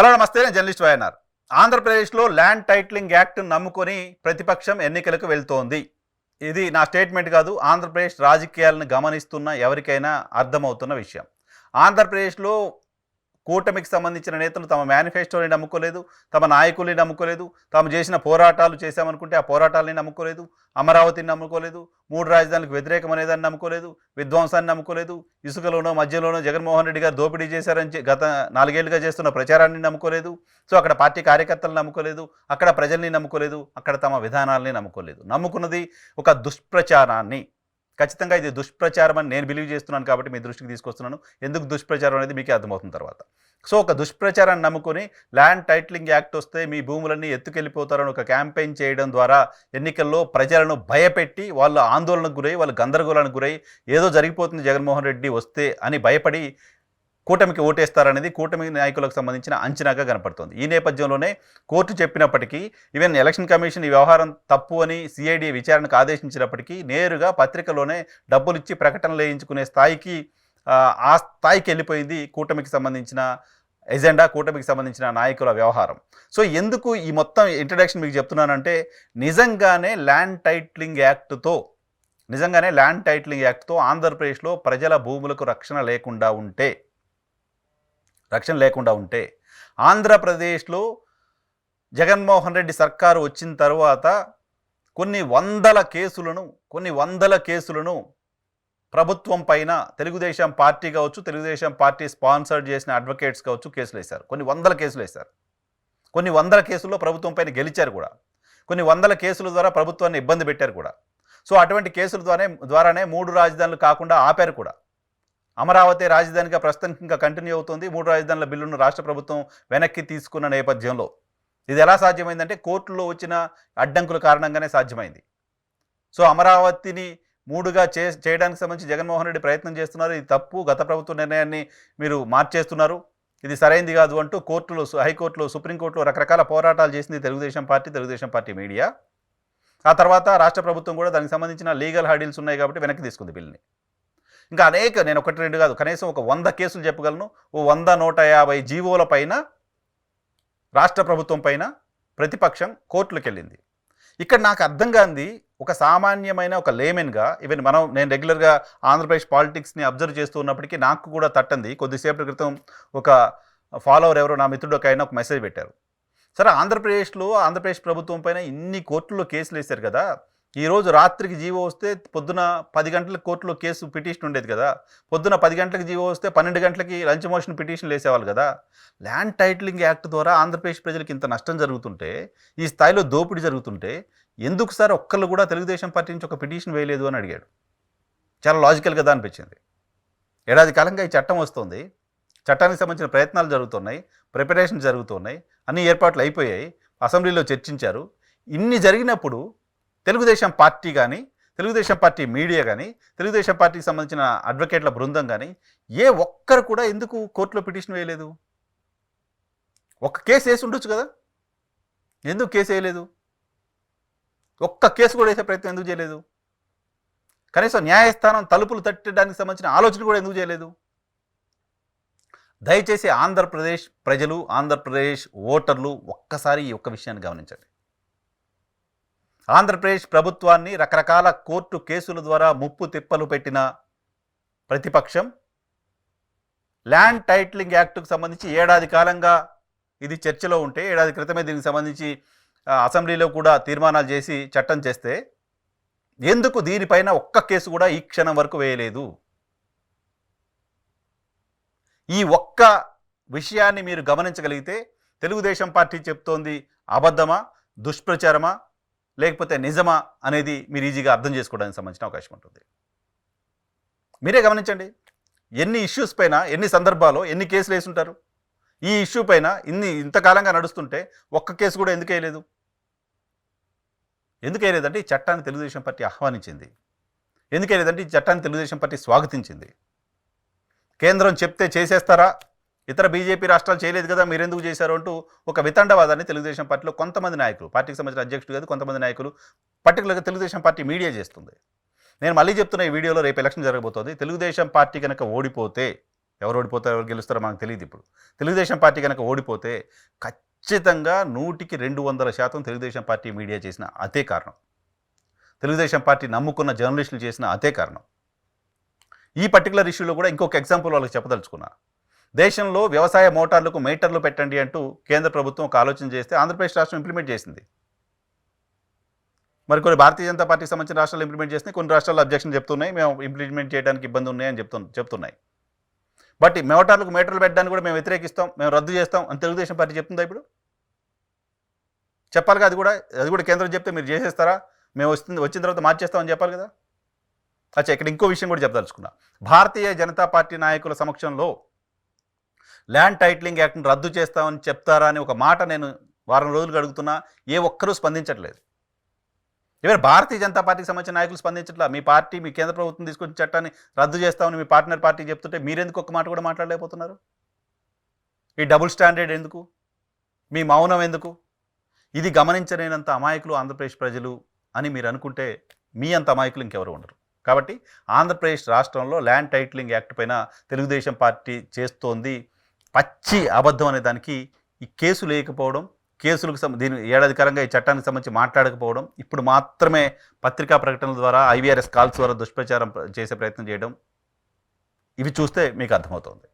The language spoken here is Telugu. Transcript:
హలో నమస్తే నేను జర్నలిస్ట్ వైఎన్ఆర్ ఆంధ్రప్రదేశ్లో ల్యాండ్ టైటిలింగ్ యాక్ట్ నమ్ముకొని ప్రతిపక్షం ఎన్నికలకు వెళ్తోంది. ఇది నా స్టేట్మెంట్ కాదు ఆంధ్రప్రదేశ్ రాజకీయాలను గమనిస్తున్న ఎవరికైనా అర్థమవుతున్న విషయం. ఆంధ్రప్రదేశ్లో కూటమికి సంబంధించిన నేతలు తమ మేనిఫెస్టోని నమ్ముకోలేదు తమ నాయకుల్ని నమ్ముకోలేదు తాము చేసిన పోరాటాలు చేశామనుకుంటే ఆ పోరాటాలని నమ్ముకోలేదు అమరావతిని నమ్ముకోలేదు మూడు రాజధానులకు వ్యతిరేకం అనేదాన్ని నమ్ముకోలేదు విధ్వంసాన్ని నమ్ముకోలేదు ఇసుకలోనో మధ్యలోనో జగన్మోహన్ రెడ్డి గారు దోపిడీ చేశారని గత నాలుగేళ్ళుగా చేస్తున్న ప్రచారాన్ని నమ్ముకోలేదు సో అక్కడ పార్టీ కార్యకర్తలు నమ్ముకోలేదు అక్కడ ప్రజల్ని నమ్ముకోలేదు అక్కడ తమ విధానాల్ని నమ్ముకోలేదు. నమ్ముకున్నది ఒక దుష్ప్రచారాన్ని ఖచ్చితంగా ఇది దుష్ప్రచారం అని నేను బిలీవ్ చేస్తున్నాను కాబట్టి మీ దృష్టికి తీసుకొస్తున్నాను. ఎందుకు దుష్ప్రచారం అనేది మీకే అర్థమవుతుంది తర్వాత. సో ఒక దుష్ప్రచారాన్ని నమ్ముకొని ల్యాండ్ టైటిలింగ్ యాక్ట్ వస్తే మీ భూములన్నీ ఎత్తుకెళ్ళిపోతారని ఒక క్యాంపెయిన్ చేయడం ద్వారా ఎన్నికల్లో ప్రజలను భయపెట్టి వాళ్ళు ఆందోళనకు గురై వాళ్ళు గందరగోళానికి గురై ఏదో జరిగిపోతుంది జగన్మోహన్ రెడ్డి వస్తే అని భయపడి కూటమికి ఓటేస్తారనేది కూటమి నాయకులకు సంబంధించిన అంచనాగా కనపడుతోంది. ఈ నేపథ్యంలోనే కోర్టు చెప్పినప్పటికీ ఈవెన్ ఎలక్షన్ కమిషన్ ఈ వ్యవహారం తప్పు అని సిఐడి విచారణకు ఆదేశించినప్పటికీ నేరుగా పత్రికలోనే డబ్బులు ఇచ్చి ప్రకటనలు వేయించుకునే స్థాయికి ఆ, స్థాయికి వెళ్ళిపోయింది కూటమికి సంబంధించిన ఎజెండా కూటమికి సంబంధించిన నాయకుల వ్యవహారం. సో ఎందుకు ఈ మొత్తం ఇంట్రడక్షన్ మీకు చెప్తున్నానంటే నిజంగానే ల్యాండ్ టైట్లింగ్ యాక్ట్తో నిజంగానే ల్యాండ్ టైట్లింగ్ యాక్ట్తో ఆంధ్రప్రదేశ్లో ప్రజల భూములకు రక్షణ లేకుండా ఉంటే రక్షణ లేకుండా ఉంటే ఆంధ్రప్రదేశ్లో జగన్మోహన్ రెడ్డి సర్కారు వచ్చిన తర్వాత కొన్ని వందల కేసులను కొన్ని వందల కేసులను ప్రభుత్వం పైన తెలుగుదేశం పార్టీ కావచ్చు తెలుగుదేశం పార్టీ స్పాన్సర్ చేసిన అడ్వకేట్స్ కావచ్చు కేసులు వేశారు. కొన్ని వందల కేసులు వేశారు. కొన్ని వందల కేసుల్లో ప్రభుత్వం పైన గెలిచారు కూడా. కొన్ని వందల కేసుల ద్వారా ప్రభుత్వాన్ని ఇబ్బంది పెట్టారు కూడా. సో అటువంటి కేసుల ద్వారానే ద్వారానే మూడు రాజధానులు కాకుండా ఆపారు కూడా. అమరావతి రాజధానిగా ప్రస్తుతానికి ఇంకా కంటిన్యూ అవుతుంది. మూడు రాజధానుల బిల్లును రాష్ట్ర ప్రభుత్వం వెనక్కి తీసుకున్న నేపథ్యంలో. ఇది ఎలా సాధ్యమైందంటే కోర్టులో వచ్చిన అడ్డంకుల కారణంగానే సాధ్యమైంది. సో అమరావతిని మూడుగా చే చేయడానికి సంబంధించి జగన్మోహన్ రెడ్డి ప్రయత్నం చేస్తున్నారు. ఇది తప్పు. గత ప్రభుత్వ నిర్ణయాన్ని మీరు మార్చేస్తున్నారు. ఇది సరైంది కాదు అంటూ కోర్టులో హైకోర్టులో సుప్రీంకోర్టులో రకరకాల పోరాటాలు చేసింది Telugu Desam party Telugu Desam party media. ఆ తర్వాత రాష్ట్ర ప్రభుత్వం కూడా దానికి సంబంధించిన లీగల్ హర్డిల్స్ ఉన్నాయి కాబట్టి వెనక్కి తీసుకుంది బిల్ని ఇంకా అనేక నేను ఒకటి రెండు కాదు కనీసం ఒక వంద కేసులు చెప్పగలను. ఓ వంద నూట యాభై జీవోల పైన రాష్ట్ర ప్రభుత్వం పైన ప్రతిపక్షం కోర్టులకు వెళ్ళింది ఇక్కడ నాకు అర్థం కాంది ఒక సామాన్యమైన ఒక లేమెన్గా ఈవెన్ మనం నేను రెగ్యులర్గా ఆంధ్రప్రదేశ్ పాలిటిక్స్ని అబ్జర్వ్ చేస్తూ ఉన్నప్పటికీ నాకు కూడా తట్టంది. కొద్దిసేపటి క్రితం ఒక ఫాలోవర్ ఎవరో నా మిత్రుడు ఒక ఆయన ఒక మెసేజ్ పెట్టారు. సరే ఆంధ్రప్రదేశ్లో ఆంధ్రప్రదేశ్ ప్రభుత్వం పైన ఇన్ని కోర్టుల్లో కేసులు వేశారు కదా ఈరోజు రాత్రికి జీవో వస్తే పొద్దున పది గంటలకు కోర్టులో కేసు పిటిషన్ ఉండేది కదా. పొద్దున పది గంటలకు జీవో వస్తే పన్నెండు గంటలకి లంచ్ మోషన్ పిటిషన్ వేసేవాళ్ళు కదా. ల్యాండ్ టైటిలింగ్ యాక్ట్ ద్వారా ఆంధ్రప్రదేశ్ ప్రజలకు ఇంత నష్టం జరుగుతుంటే ఈ స్థాయిలో దోపిడీ జరుగుతుంటే ఎందుకు సార్ ఒక్కళ్ళు కూడా తెలుగుదేశం పార్టీ నుంచి ఒక పిటిషన్ వేయలేదు అని అడిగాడు. చాలా లాజికల్ కదా అనిపించింది ఏడాది కాలంగా ఈ చట్టం వస్తుంది. చట్టానికి సంబంధించిన ప్రయత్నాలు జరుగుతున్నాయి ప్రిపరేషన్ జరుగుతున్నాయి అన్ని ఏర్పాట్లు అయిపోయాయి అసెంబ్లీలో చర్చించారు. ఇన్ని జరిగినప్పుడు తెలుగుదేశం పార్టీ కానీ తెలుగుదేశం పార్టీ మీడియా కానీ తెలుగుదేశం పార్టీకి సంబంధించిన అడ్వకేట్ల బృందం కానీ ఏ ఒక్కరు కూడా ఎందుకు కోర్టులో పిటిషన్ వేయలేదు? ఒక్క కేసు వేసి ఉండొచ్చు కదా? ఎందుకు కేసు వేయలేదు? ఒక్క కేసు కూడా వేసే ప్రయత్నం ఎందుకు చేయలేదు? కనీసం న్యాయస్థానం తలుపులు తట్టడానికి సంబంధించిన ఆలోచన కూడా ఎందుకు చేయలేదు? దయచేసి ఆంధ్రప్రదేశ్ ప్రజలు ఆంధ్రప్రదేశ్ ఓటర్లు ఒక్కసారి ఈ ఒక్క విషయాన్ని గమనించండి. ఆంధ్రప్రదేశ్ ప్రభుత్వాన్ని రకరకాల కోర్టు కేసుల ద్వారా ముప్పు తిప్పలు పెట్టిన ప్రతిపక్షం ల్యాండ్ టైటిలింగ్ యాక్టుకు సంబంధించి ఏడాది కాలంగా ఇది చర్చలో ఉంటే ఏడాది క్రితమే దీనికి సంబంధించి అసెంబ్లీలో కూడా తీర్మానాలు చేసి చట్టం చేస్తే ఎందుకు దీనిపైన ఒక్క కేసు కూడా ఈ క్షణం వరకు వేయలేదు? ఈ ఒక్క విషయాన్ని మీరు గమనించగలిగితే తెలుగుదేశం పార్టీ చెప్తోంది అబద్ధమా దుష్ప్రచారమా లేకపోతే నిజమా అనేది మీరు ఈజీగా అర్థం చేసుకోవడానికి సంబంధించిన అవకాశం ఉంటుంది. మీరే గమనించండి. ఎన్ని ఇష్యూస్ పైన ఎన్ని సందర్భాల్లో ఎన్ని కేసులు వేసుంటారు? ఈ ఇష్యూ పైన ఇన్ని ఇంతకాలంగా నడుస్తుంటే ఒక్క కేసు కూడా ఎందుకు వేయలేదు? ఎందుకు వేయలేదంటే ఈ చట్టాన్ని తెలుగుదేశం పార్టీ ఆహ్వానించింది. ఎందుకు వేయలేదంటే ఈ చట్టాన్ని తెలుగుదేశం పార్టీ స్వాగతించింది. కేంద్రం చెప్తే చేసేస్తారా? ఇతర బీజేపీ రాష్ట్రాలు చేయలేదు కదా మీరు ఎందుకు చేశారు అంటూ ఒక వితండవాదాన్ని తెలుగుదేశం పార్టీలో కొంతమంది నాయకులు పార్టీకి సంబంధించిన అధ్యక్షుడు కాదు కొంతమంది నాయకులు పర్టికులర్గా తెలుగుదేశం పార్టీ మీడియా చేస్తుంది. నేను మళ్ళీ చెప్తున్న ఈ వీడియోలో రేపు ఎలక్షన్ జరగబోతోంది. తెలుగుదేశం పార్టీ కనుక ఓడిపోతే ఎవరు ఓడిపోతారో ఎవరు గెలుస్తారో మనకు తెలియదు ఇప్పుడు. తెలుగుదేశం పార్టీ కనుక ఓడిపోతే ఖచ్చితంగా నూటికి రెండు వందల శాతం తెలుగుదేశం పార్టీ మీడియా చేసిన అదే కారణం. తెలుగుదేశం పార్టీ నమ్ముకున్న జర్నలిస్టులు చేసిన అదే కారణం. ఈ పర్టికులర్ ఇష్యూలో కూడా ఇంకొక ఎగ్జాంపుల్ వాళ్ళకి చెప్పదలుచుకున్నా. దేశంలో వ్యవసాయ మోటార్లకు మీటర్లు పెట్టండి అంటూ కేంద్ర ప్రభుత్వం ఒక ఆలోచన చేస్తే ఆంధ్రప్రదేశ్ రాష్ట్రం ఇంప్లిమెంట్ చేసింది. మరి కొన్ని భారతీయ జనతా పార్టీకి సంబంధించిన రాష్ట్రాలు ఇంప్లిమెంట్ చేస్తే కొన్ని రాష్ట్రాలు అబ్జెక్షన్ చెప్తున్నాయి మేము ఇంప్లిమెంట్ చేయడానికి ఇబ్బంది ఉన్నాయని చెప్తు చెప్తున్నాయి. బట్ ఈ మోటార్లకు మీటర్లు పెట్టడానికి కూడా మేము వ్యతిరేకిస్తాం మేము రద్దు చేస్తాం అని తెలుగుదేశం పార్టీ చెప్తుందా ఇప్పుడు? చెప్పాలిగా అది కూడా అది కూడా కేంద్రం చెప్తే మీరు చేసేస్తారా? మేము వస్తుంది వచ్చిన తర్వాత మార్చేస్తామని చెప్పాలి కదా? అచ్చా ఇక్కడ ఇంకో విషయం కూడా చెప్పదలుచుకున్నా. భారతీయ జనతా పార్టీ నాయకుల సమక్షంలో ల్యాండ్ టైటిలింగ్ యాక్ట్ని రద్దు చేస్తామని చెప్తారా అని ఒక మాట నేను వారం రోజులు అడుగుతున్నా ఏ ఒక్కరూ స్పందించట్లేదు. ఎవరు భారతీయ జనతా పార్టీకి సంబంధించిన నాయకులు స్పందించట్లా? మీ పార్టీ మీ కేంద్ర ప్రభుత్వం తీసుకొచ్చిన చట్టాన్ని రద్దు చేస్తామని మీ పార్ట్నర్ పార్టీ చెప్తుంటే మీరెందుకు ఒక్క మాట కూడా మాట్లాడలేకపోతున్నారు? ఈ డబుల్ స్టాండర్డ్ ఎందుకు? మీ మౌనం ఎందుకు? ఇది గమనించలేనంత అమాయకులు ఆంధ్రప్రదేశ్ ప్రజలు అని మీరు అనుకుంటే మీ అంత అమాయకులు ఇంకెవరు ఉండరు. కాబట్టి ఆంధ్రప్రదేశ్ రాష్ట్రంలో ల్యాండ్ టైటిలింగ్ యాక్ట్ పైన తెలుగుదేశం పార్టీ చేస్తోంది. పచ్చి అబద్ధం అనే దానికి ఈ కేసు లేకపోవడం కేసులకు సం దీని ఏడాదికరంగా ఈ చట్టానికి సంబంధించి మాట్లాడకపోవడం ఇప్పుడు మాత్రమే పత్రికా ప్రకటనల ద్వారా ఐవీఆర్ఎస్ కాల్స్ ద్వారా దుష్ప్రచారం చేసే ప్రయత్నం చేయడం ఇవి చూస్తే మీకు అర్థమవుతుంది.